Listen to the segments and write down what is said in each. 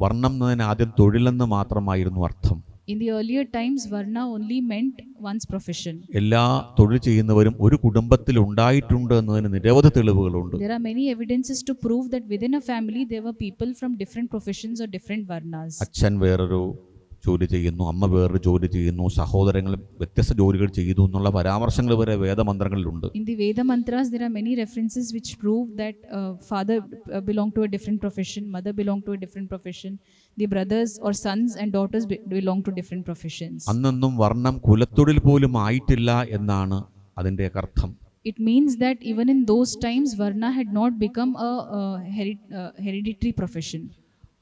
വർണ്ണം എന്നതിന് ആദ്യം തൊഴിലെന്ന് മാത്രമായിരുന്നു അർത്ഥം In the earlier times, Varna only meant one's profession. എല്ലാ തൊഴിൽ ചെയ്യുന്നവരും ഒരു കുടുംബത്തിൽ ഉണ്ടായിട്ടുണ്ട് എന്നതിന് നിരവധി തെളിവുകളുണ്ട് There are many evidences to prove that within a family there were people from different professions or different Varnas. അച്ഛൻ വേറൊരു ജോലി ചെയ്യുന്നു അമ്മ വേറൊരു ജോലി ചെയ്യുന്നു സഹോദരങ്ങൾ വ്യത്യസ്ത ജോലികൾ ചെയ്തു എന്നുള്ള പരാമർശങ്ങൾ വരെ വേദമന്ത്രങ്ങളിലുണ്ട് there are many references which prove that uh, father uh, belonged to a different profession, mother belonged to a different profession, the brothers or sons and daughters be- belong to different professions. അന്നൊന്നും വർണം കുലത്തൊഴിൽ പോലും ആയിട്ടില്ല എന്നാണ് അതിന്റെ അർത്ഥം It means that even in those times, Varna had not become a, uh heri- uh, hereditary profession.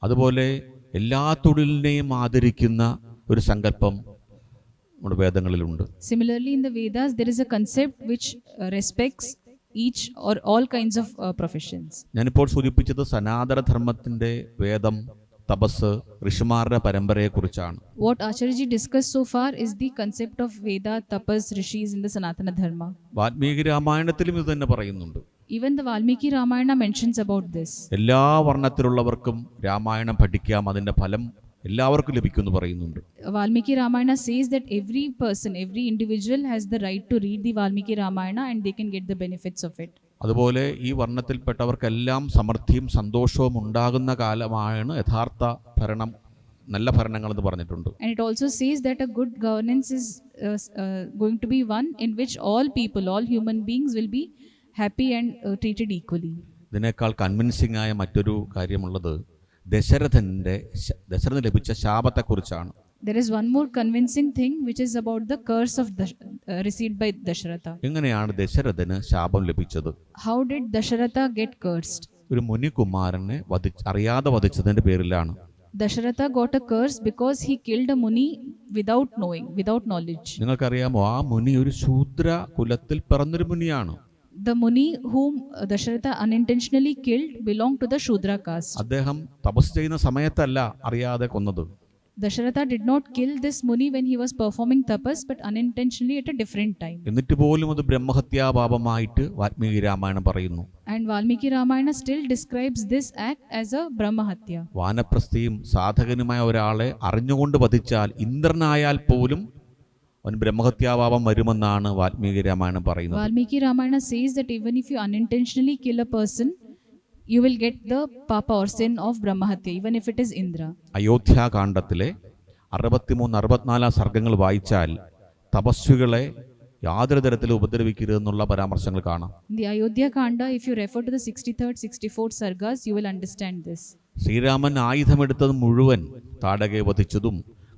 അതുപോലെ എല്ലാ തൊഴിലിനെയും ആദരിക്കുന്ന ഒരു സങ്കല്പം നമ്മുടെ വേദങ്ങളിലുണ്ട് Similarly, in the Vedas, there is a concept which uh, respects each or all kinds of uh, professions. ഞാനിപ്പോൾ സൂചിപ്പിച്ചത് സനാതനധർമ്മത്തിന്റെ വേദം തപസ് ഋഷിമാരുടെ പരമ്പരയെക്കുറിച്ചാണ് What Acharyaji discussed so far is the concept of Veda, Tapas, Rishis in the Sanatana Dharma. Valmiki രാമായണത്തിലും ഇത് തന്നെ പറയുന്നുണ്ട് Even the Valmiki Ramayana mentions about this. എല്ലാ വർണത്തിലുള്ളവർക്കും രാമായണം പഠിക്കാം അതിന്റെ ഫലം എല്ലാവർക്കും ലഭിക്കുമെന്ന് പറയുന്നുണ്ട് Valmiki Ramayana says that every person, every individual has the right to read the Valmiki Ramayana and they can get the benefits of it. അതുപോലെ ഈ വർണത്തിൽപ്പെട്ടവർക്കെല്ലാം സമൃദ്ധിയും സന്തോഷവും ഉണ്ടാകുന്ന കാലമാണ് യഥാർത്ഥ ഭരണം നല്ല ഭരണങ്ങളെന്ന് പറഞ്ഞിട്ടുണ്ട് And it also says that a good governance is uh, s- uh, going to be one in which all people, all human beings will be happy and treated treated equally. ഇതിനേക്കാൾ കൺവിൻസിംഗ് ആയ മറ്റൊരു കാര്യമുള്ളത് ദശരഥന്റെ ദശരഥന് ലഭിച്ച ശാപത്തെക്കുറിച്ചാണ് There is one more convincing thing which is about the curse of Dash- uh, received by Dasharatha. എങ്ങനെയാണ് ദശരഥന് ശാപം ലഭിച്ചത് How did Dasharatha get cursed? ഒരു മുനികുമാരനെ വധി അറിയാതെ വധിച്ചതിന്റെ പേരിലാണ് Dasharatha got a curse because he killed a Muni without knowing, without knowledge. നിങ്ങൾക്കറിയാമോ ആ മുനി ഒരു ശൂദ്ര കുലത്തിൽ പിറന്നൊരു മുനിയാണ് The Muni whom uh, Dasharatha unintentionally killed belonged to the Shudra caste. അദ്ദേഹം തപസ് ചെയ്യുന്ന സമയത്തല്ല അറിയാതെ കൊന്നത് Dasharatha did not kill this Muni when he was performing tapas, but unintentionally at a different time. എന്നിട്ട് പോലും അത് ബ്രഹ്മഹത്യാപാപമായിട്ട് വാൽമീകി രാമായണം പറയുന്നു And Valmiki Ramayana still describes this act as a Brahmahatya. വാനപ്രസ്ഥിയും സാധകനുമായ ഒരാളെ അറിഞ്ഞുകൊണ്ട് വധിച്ചാൽ ഇന്ദ്രനായാൽ പോലും അവൻ ബ്രഹ്മഹത്യാഭാവം വരുമെന്നാണ് വാൽമീകി രാമായണം പറയുന്നത്. Valmiki Ramayana says that even if you unintentionally kill a person you will get the papa or sin of brahmahatya even if it is Indra അയോധ്യാകാന്ഡത്തിലെ അറുപത്തിമൂന്ന് അറുപത്തിനാലാം സർഗങ്ങൾ വായിച്ചാൽ തപസ്വികളെ യാതൊരു തരത്തിൽ ഉപദ്രവിക്കരുതെന്നുള്ള പരാമർശങ്ങൾ കാണാം. The Ayodhya Kanda if you refer to sixty third sixty four you will understand this Sreeraman ആയുധമെടുത്തത് മുഴുവൻ താടകെ വധിച്ചതും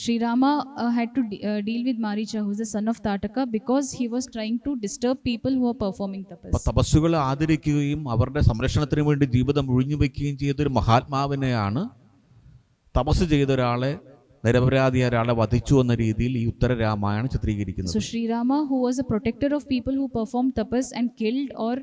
Sri Rama uh, had to de- uh, deal with Maricha, who is the son of Tataka, because he was trying to disturb people who are performing അപ്പൊ tapas. തപസ്സുകളെ ആദരിക്കുകയും അവരുടെ സംരക്ഷണത്തിന് വേണ്ടി ജീവിതം ഒഴിഞ്ഞു വെക്കുകയും ചെയ്തൊരു മഹാത്മാവിനെയാണ് തപസ് ചെയ്ത ഒരാളെ നിരപരാധിയായ ഒരാളെ വധിച്ചു എന്ന രീതിയിൽ ഈ ഉത്തര രാമായണം ചിത്രീകരിക്കുന്നത് So Sri Rama, who was a protector of people who performed tapas and killed or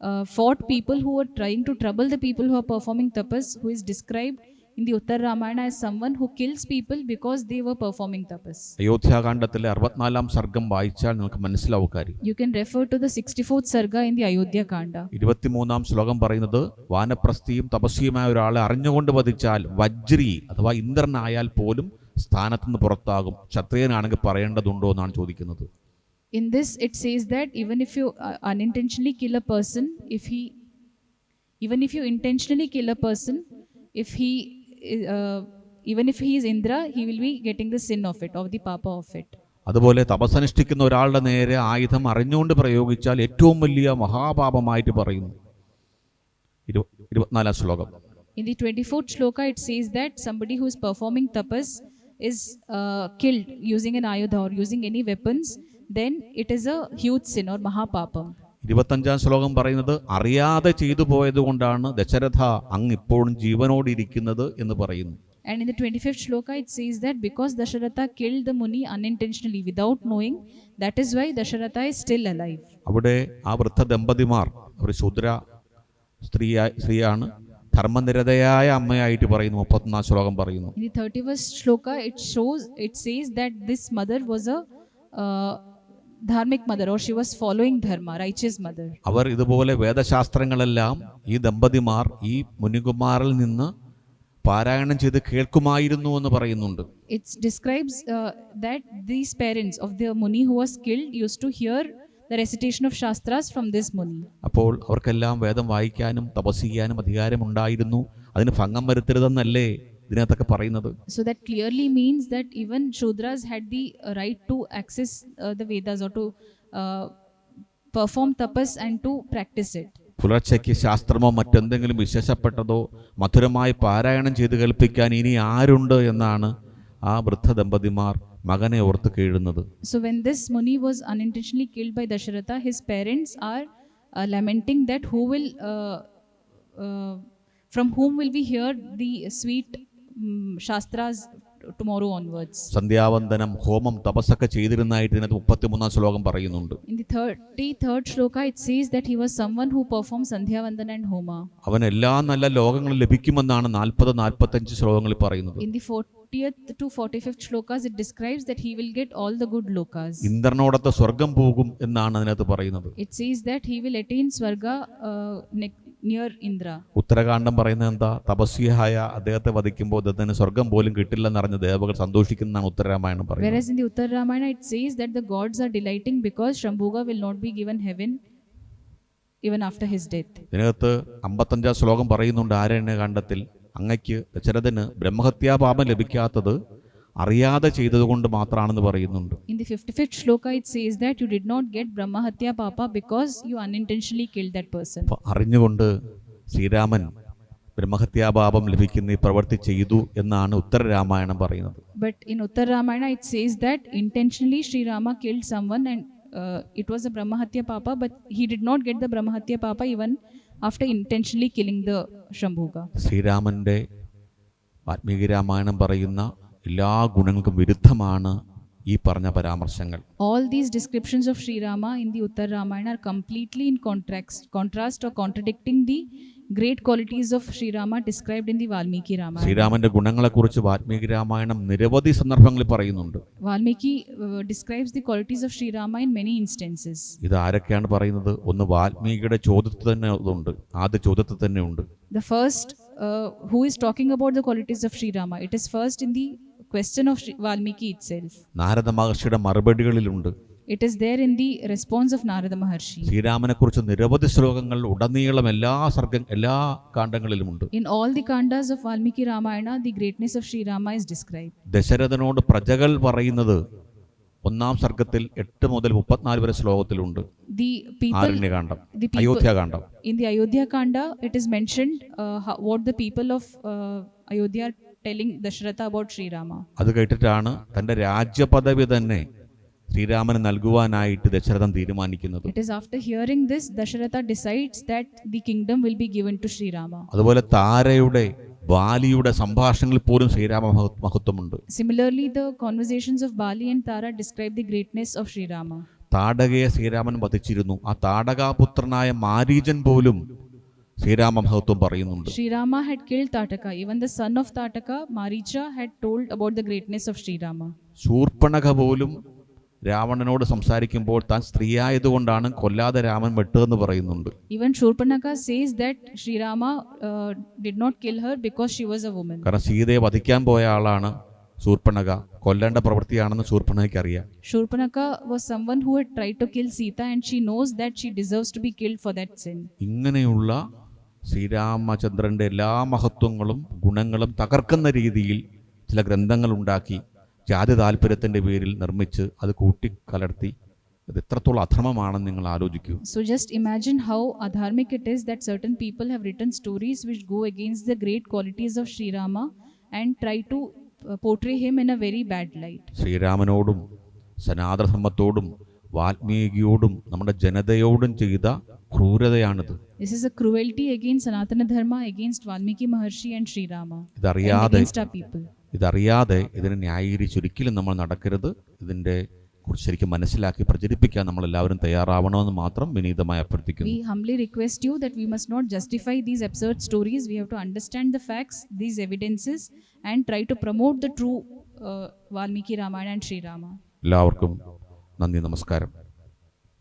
uh, fought people who were trying to trouble the people who are performing tapas, who is described in the Uttar Ramayana someone who kills people because they were performing tapas അയോധ്യാകാന്ഡത്തിലെ 64ാം സർഗം വായിച്ചാൽ നിങ്ങൾക്ക് മനസ്സിലാവുക കാര്യം. You can refer to the 64th fourth sarga in the Ayodhya Kanda ഇരുപത്തിമൂന്നാം ശ്ലോകം പറയുന്നത് വാനപ്രസ്ഥിയും തപസ്യുമായ ഒരാളെ അറിഞ്ഞുകൊണ്ട് വധിച്ചാൽ വജ്രി അഥവാ ഇന്ദ്രൻ ആയാൽ പോലും സ്ഥാനത്തു നിന്ന് പുറത്താകും. ക്ഷത്രിയനാണെങ്കിൽ പറയേണ്ടതുണ്ടോ എന്നാണ് ചോദിക്കുന്നത്. In this it says that even if you unintentionally kill a person if he even if you intentionally kill a person if he uh, even if he is Indra, he will be getting the sin of it, of the papa of it. അതുപോലെ തപസ്സനുഷ്ഠിക്കുന്ന ഒരാളുടെ നേരെ ആയുധം അറിഞ്ഞുകൊണ്ട് പ്രയോഗിച്ചാൽ ഏറ്റവും വലിയ മഹാപാപമായിട്ട് പറയുന്നു ഇരു- ഇരുപത്തിനാലാം ശ്ലോകം In the 24th shloka, it says that somebody who is performing tapas is uh, killed using an ayudha or using any weapons, then it is a huge sin or mahapapam. ഇരുപത്തഞ്ചാം ശ്ലോകം പറയുന്നത് അറിയാതെ ചെയ്തു പോയത് കൊണ്ടാണ് ദശരഥ അങ്ങ് ഇപ്പോഴും ജീവനോടിരിക്കുന്നത് എന്ന് പറയുന്നു And in the 25th shloka, it says that because Dasharatha killed the Muni unintentionally without knowing, that is why Dasharatha is still alive. അവിടെ ആ വൃദ്ധ ദമ്പതിമാർ അവർ ശൂദ്ര സ്ത്രീയാ സ്ത്രീയാണ് ധർമ്മനിരതയായ അമ്മയായിട്ട് പറയുന്നു മുപ്പത്തൊന്നാം ശ്ലോകം പറയുന്നു In the 31st shloka, it shows, it says that this mother was a അവർ ഇതുപോലെ വേദശാസ്ത്രങ്ങളെല്ലാം ഈ ദമ്പതിമാർ ഈ മുനികുമാറിൽ നിന്ന് പാരായണം ചെയ്ത് കേൾക്കുമായിരുന്നു എന്ന് പറയുന്നുണ്ട്. It's describes that these parents of the muni who was killed used to hear the recitation of shastras from this muni അപ്പോൾ അവർക്കെല്ലാം വേദം വായിക്കാനും തപസ് ചെയ്യാനും അധികാരമുണ്ടായിരുന്നു. അതിന് ഭംഗം വരുത്തരുതെന്നല്ലേ ഇതിനകത്തൊക്കെ പറയുന്നത്. So that clearly means that even shudras had the right to access the Vedas or to perform tapas and to practise it പുലർച്ചയ്ക്ക് ശാസ്ത്രമോ മറ്റെന്തെങ്കിലും വിശേഷപ്പെട്ടതോ മധുരമായി പാരായണം ചെയ്ത് കേൾപ്പിക്കാൻ ഇനി ആരുണ്ട് എന്നാണ് ആ വൃദ്ധ ദമ്പതിമാർ മകനെ ഓർത്ത് കീഴുന്നത്. So when this muni was unintentionally killed by Dasharatha his parents are lamenting that who will from whom will be hear the sweet shastras tomorrow onwards സന്ധ്യാവന്ദനം ഹോമം തപസ്സൊക്കെ ചെയ്തിരുന്നായിട്ട് ഇതിനകത്ത് മുപ്പത്തി മൂന്നാം ശ്ലോകം പറയുന്നുണ്ട്. In the thirty third shloka it says that he was someone who perform sandhyavandana and homa അവൻ എല്ലാ നല്ല ലോകങ്ങളും ലഭിക്കുമെന്നാണ് നാൽപ്പത് നാൽപ്പത്തഞ്ച് ശ്ലോകങ്ങളിൽ പറയുന്നത്. ഇൻ ദി ഇന്ദ്രനോടത്തെ സ്വർഗം പോകും എന്നാണ് അതിനകത്ത് പറയുന്നത്. It says that he will attain swarga Indra near പറയുന്നത് എന്താ? തപസ്വിയായ അദ്ദേഹത്തെ വധിക്കുമ്പോൾ അദ്ദേഹത്തിന് സ്വർഗം പോലും കിട്ടില്ലെന്നറിഞ്ഞ് ദേവകൾ സന്തോഷിക്കുന്നതാണ് ഉത്തരരാമായണം പറയുന്നത്. Whereas in the that the it says that the gods are delighting because Shambhuga will not be given heaven even after his death. ഇതിനകത്ത് അമ്പത്തഞ്ചാം ശ്ലോകം പറയുന്നുണ്ട് ആരണ്യകാന്ഡത്തിൽ. അങ്ങയ്ക്ക് ദശരഥന് ബ്രഹ്മഹത്യാപാപം ലഭിക്കാത്തത് അറിയാതെ ചെയ്തതുകൊണ്ട് മാത്രമാണെന്ന് പറയുന്നുണ്ട്. In the fifty fifth shloka it says that you did not get brahmahatya papa because you unintentionally kill that person അറിഞ്ഞുകൊണ്ട് ശ്രീരാമൻ ബ്രഹ്മഹത്യാപാപം ലഭിക്കുന്ന പ്രവൃത്തി ചെയ്തു എന്നാണ് ഉത്തര രാമായണം പറയുന്നത്. But in Uttara it says that intentionally Sreerama kill someone and it was a brahmahatya papa but he did not get the brahmahatya papa even after intentionally killing the Shambuka ശ്രീരാമന്റെ വാത്മീകി രാമായണം പറയുന്ന എല്ലാ ഗുണങ്ങൾക്കും വിരുദ്ധമാണ് ഈ പറഞ്ഞ പരാമർശങ്ങൾ All these descriptions of Sri Rama in the Uttar Ramayana are completely in contrast, contrast or contradicting the great qualities of Sri Rama described in the Valmiki Ramayana. ശ്രീരാമന്റെ ഗുണങ്ങളെക്കുറിച്ച് വാൽമീകി രാമായണം നിരവധി സന്ദർഭങ്ങളിൽ പറയുന്നുണ്ട് Valmiki uh, describes the qualities of Sri Rama in many instances. ഇത് ആരൊക്കെയാണ് പറയുന്നത് ഒന്ന് വാൽമീകിയുടെ ചോദ്യത്തിൽ തന്നെ ഉണ്ട് ആദ്യ ചോദ്യത്തിൽ തന്നെ ഉണ്ട് uh, who is talking about the qualities of Sri Rama? It is first in the question of Valmiki itself. Narada മഹർഷിയുടെ മറുപടികളിലുണ്ട് It is there in the response of Narada Maharshi. ശ്രീരാമനെക്കുറിച്ച് നിരവധി ശ്ലോകങ്ങൾ ഉടനീളം എല്ലാ സർഗ എല്ലാ കാണ്ഡങ്ങളിലുമുണ്ട് In all the kandas of Valmiki Ramayana, the greatness of Sri Rama is described. ദശരഥനോട് പ്രജകൾ പറയുന്നത് ഒന്നാം സർഗത്തിൽ എട്ട് മുതൽ മുപ്പത്തിനാല് വരെ ശ്ലോകത്തിലുണ്ട് The people, ആരണ്യകാന്ഡം അയോധ്യാകാന്ഡം in the Ayodhya Kanda, it is mentioned uh, how, what the uh, Dashratha about Sri Rama. അത് കേട്ടിട്ടാണ് തന്റെ രാജ്യപദവി തന്നെ ശ്രീരാമന് നൽകുവാനായിട്ട് ദശരഥൻ തീരുമാനിക്കുന്നത് is after hearing this, Dasharatha decides that the kingdom will be given to Sri Rama. അതുപോലെ താരയുടെ ബാലിയുടെ സംഭാഷണങ്ങളിൽ പോലും ശ്രീരാമ മഹ- മഹത്വമുണ്ട് the conversations of Bali and Tara describe the greatness of Sri Rama. താടകയെ Sreeraman വധിച്ചിരുന്നു ആ താടകാപുത്രനായ മാരീജൻ പോലും ശ്രീരാമ മഹത്വം പറയുന്നുണ്ട്. Sreerama had kill Tataka even the son of Tataka Maricha had told about the greatness of Sreerama Shurpanakha പോലും രാവണനോട് സംസാരിക്കുമ്പോൾ താൻ സ്ത്രീയായതുകൊണ്ടാണ് കൊല്ലാതെ രാമൻ വെട്ടതെന്ന് പറയുന്നുണ്ട്. Even Shurpanakha says that Sreerama did not kill her because she was a woman കാരണം സീതയെ വധിക്കാൻ പോയ ആളാണ് ശൂർപ്പണക. കൊല്ലേണ്ട പ്രവൃത്തിയാണെന്ന് ശൂർപ്പണകയ്ക്ക് അറിയാം. Shurpanakha was someone who had try to kill Sita and she knows that she deserves to be killed for that sin ഇങ്ങനെയുള്ള ശ്രീരാമചന്ദ്രന്റെ എല്ലാ മഹത്വങ്ങളും ഗുണങ്ങളും തകർക്കുന്ന രീതിയിൽ ചില ഗ്രന്ഥങ്ങൾ ഉണ്ടാക്കി ജാതി താല്പര്യത്തിന്റെ പേരിൽ നിർമ്മിച്ച് അത് കൂട്ടിക്കലർത്തി. ഇത് എത്രത്തോളം അധർമ്മമാണെന്ന് നിങ്ങൾ ആലോചിക്കൂ. So just imagine how adharmic it is that certain people have written stories which go against the great qualities of Sreerama and try to portray him in a very bad light. ശ്രീരാമനോടും സനാതനധർമ്മത്തോടും വാൽമീകിയോടും നമ്മുടെ ജനതയോടും ചെയ്ത ക്രൂരതയാണിത്. This is a cruelty against Sanatana Dharma, against Valmiki Maharshi and Sri Rama, and ഇതറിയാതെ against our people. ഇതറിയാതെ ഇതിനെ ന്യായീകരിച്ചൊരിക്കലും നമ്മൾ നടക്കരുത് ഇതിന്റെ കുറിച്ച് ശരിക്കും മനസ്സിലാക്കി പ്രചരിപ്പിക്കാൻ നമ്മൾ എല്ലാവരും തയ്യാറാവണമെന്ന് മാത്രം വിനീതമായി അഭ്യർത്ഥിക്കുന്നു We humbly request you that we must not justify these absurd stories. We have to understand the facts, these evidences, and try to promote the true uh, Valmiki Ramayana and Sri Rama. എല്ലാവർക്കും നന്ദി നമസ്കാരം